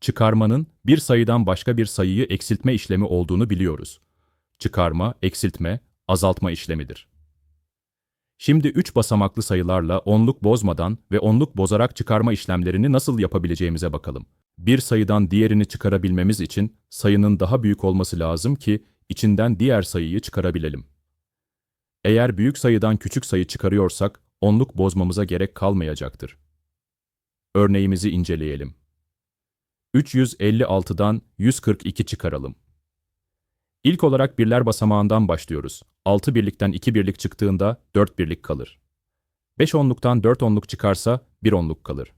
çıkarmanın bir sayıdan başka bir sayıyı eksiltme işlemi olduğunu biliyoruz. Çıkarma, eksiltme, azaltma işlemidir. Şimdi 3 basamaklı sayılarla onluk bozmadan ve onluk bozarak çıkarma işlemlerini nasıl yapabileceğimize bakalım. Bir sayıdan diğerini çıkarabilmemiz için sayının daha büyük olması lazım ki içinden diğer sayıyı çıkarabilelim. Eğer büyük sayıdan küçük sayı çıkarıyorsak onluk bozmamıza gerek kalmayacaktır. Örneğimizi inceleyelim. 356'dan 142 çıkaralım. İlk olarak birler basamağından başlıyoruz. 6 birlikten 2 birlik çıktığında 4 birlik kalır. 5 onluktan 4 onluk çıkarsa 1 onluk kalır.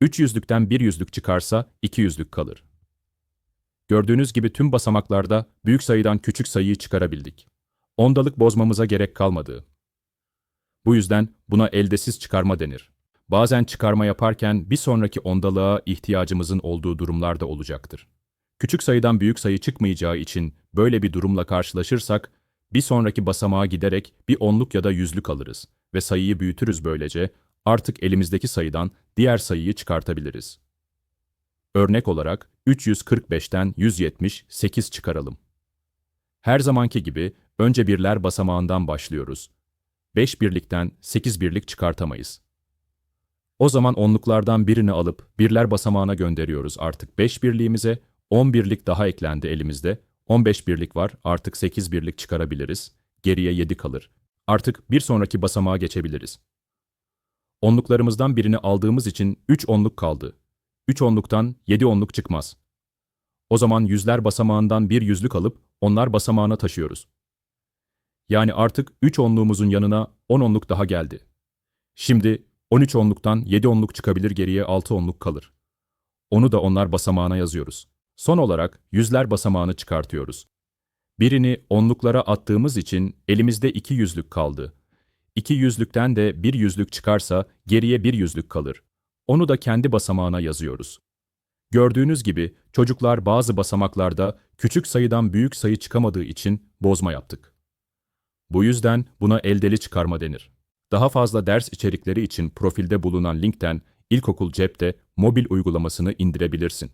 3 yüzlükten 1 yüzlük çıkarsa 2 yüzlük kalır. Gördüğünüz gibi tüm basamaklarda büyük sayıdan küçük sayıyı çıkarabildik. Ondalık bozmamıza gerek kalmadı. Bu yüzden buna eldesiz çıkarma denir. Bazen çıkarma yaparken bir sonraki ondalığa ihtiyacımızın olduğu durumlar da olacaktır. Küçük sayıdan büyük sayı çıkmayacağı için böyle bir durumla karşılaşırsak, bir sonraki basamağa giderek bir onluk ya da yüzlük alırız ve sayıyı büyütürüz böylece, artık elimizdeki sayıdan diğer sayıyı çıkartabiliriz. Örnek olarak 345'ten 178 çıkaralım. Her zamanki gibi önce birler basamağından başlıyoruz. 5 birlikten 8 birlik çıkartamayız. O zaman onluklardan birini alıp birler basamağına gönderiyoruz artık 5 birliğimize, 10 birlik daha eklendi elimizde, 15 birlik var artık 8 birlik çıkarabiliriz, geriye 7 kalır. Artık bir sonraki basamağa geçebiliriz. Onluklarımızdan birini aldığımız için 3 onluk kaldı. 3 onluktan 7 onluk çıkmaz. O zaman yüzler basamağından bir yüzlük alıp onlar basamağına taşıyoruz. Yani artık 3 onluğumuzun yanına 10 onluk daha geldi. Şimdi 13 onluktan 7 onluk çıkabilir geriye 6 onluk kalır. Onu da onlar basamağına yazıyoruz. Son olarak yüzler basamağını çıkartıyoruz. Birini onluklara attığımız için elimizde iki yüzlük kaldı. İki yüzlükten de bir yüzlük çıkarsa geriye bir yüzlük kalır. Onu da kendi basamağına yazıyoruz. Gördüğünüz gibi çocuklar bazı basamaklarda küçük sayıdan büyük sayı çıkamadığı için bozma yaptık. Bu yüzden buna eldeli çıkarma denir. Daha fazla ders içerikleri için profilde bulunan linkten İlkokul Cep'te mobil uygulamasını indirebilirsin.